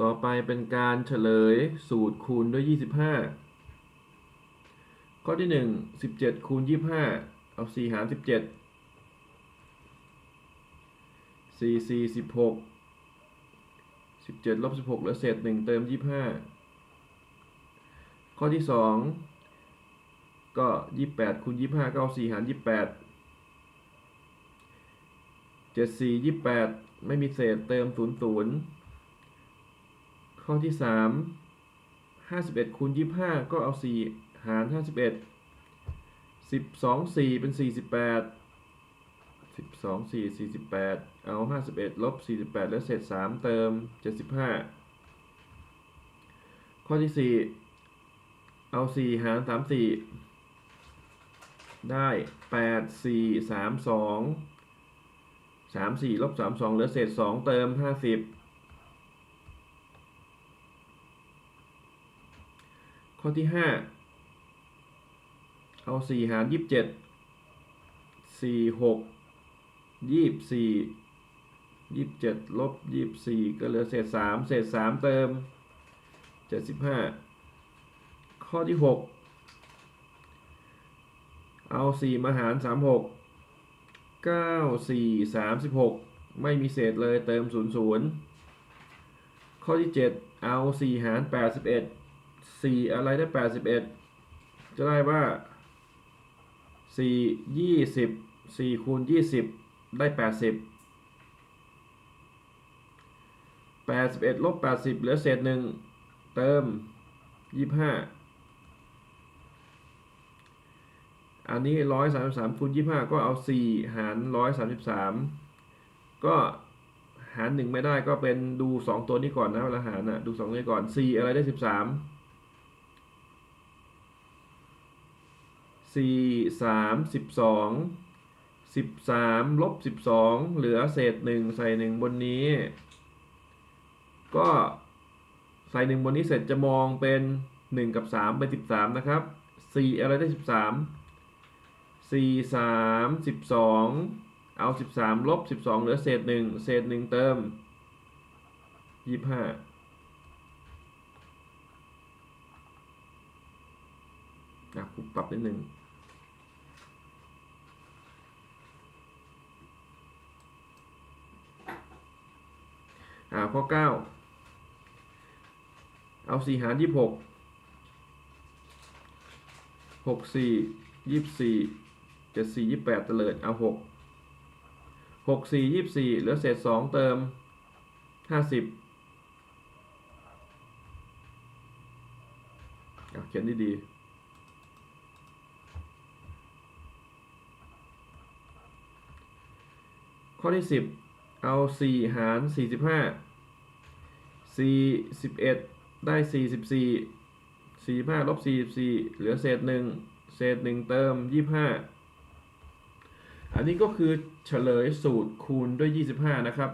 ต่อไปเป็นการเฉลยสูตรคูณด้วย 25 ข้อที่ 1 17คูณ25 เอา 4 หาร 17 4 4 16 17ลบ16เหลือเศษ 1 เติม 25 ข้อที่ 2 ก็ 28คูณ25 ก็เอา 4 หาร 28 7 4 28 ไม่มีเศษเติม 0 0 ข้อที่ 3 51คูณ25 ก็เอา 4 หาร 51 12 4 เป็น 48 12 4 48 เอา 51 ลบ 48 แล้วเศษ 3 เติม 75 ข้อที่ 4 เอา 4 หาร 34 ได้ 8 4 3 2 3 4 ลบ 3 2 เหลือเศษ 2 เติม 50 ข้อที่ห้าเอาสี่หารยี่สิบเจ็ดสี่หกยี่สี่ยี่สิบเจ็ดลบยี่สี่ก็เหลือเศษสามเศษสามเติมเจ็ดสิบห้าข้อที่หกเอาสี่มาหารสามหกเก้าสี่สามสิบหกไม่มีเศษเลยเติมศูนย์ศูนย์ข้อที่เจ็ดเอาสี่หารแปด สี่อะไรได้แปดสิบเอ็ดจะได้ว่าสี่ยี่สิบสี่คูณยี่สิบได้แปดสิบแปดสิบเอ็ดลบแปดสิบเหลือเศษหนึ่งเติมยี่ห้าอันนี้ร้อยสามสิบสามคูณยี่ห้าก็เอาสี่หารร้อยสามสิบสามก็หารหนึ่งไม่ได้ก็เป็นดูสองตัวนี้ก่อนนะเวลาหารนะดูสองนี้ก่อนสี่อะไรได้สิบสาม สี่สามสิบสองสิบสามลบสิบสองเหลือเศษหนึ่งใส่หนึ่งบนนี้ ก็ใส่หนึ่งบนนี้เสร็จจะมองเป็นหนึ่งกับสามเป็นสิบสามนะครับสี่อะไรได้สิบสามสี่สามสิบสองเอาสิบสามลบสิบสองเหลือเศษหนึ่งเศษหนึ่งเติมยี่ห้าอะผมปรับนิดหนึ่ง อ่าข้อเก้าเอาสี่หารยี่หกหกสี่ยี่สี่เจ็ดสี่ยี่แปดเตลิดเอาหกหกสี่ยี่สี่เหลือเศษสองเติมห้าสิบเอาเขียนดีๆข้อที่สิบเอาสี่หารสี่ สี่สิบเอ็ดได้สี่สิบสี่สี่ห้าลบสี่สิบสี่เหลือเศษหนึ่งเศษหนึ่งเติมยี่ห้าอันนี้ก็คือเฉลยสูตรคูณด้วยยี่สิบห้านะครับ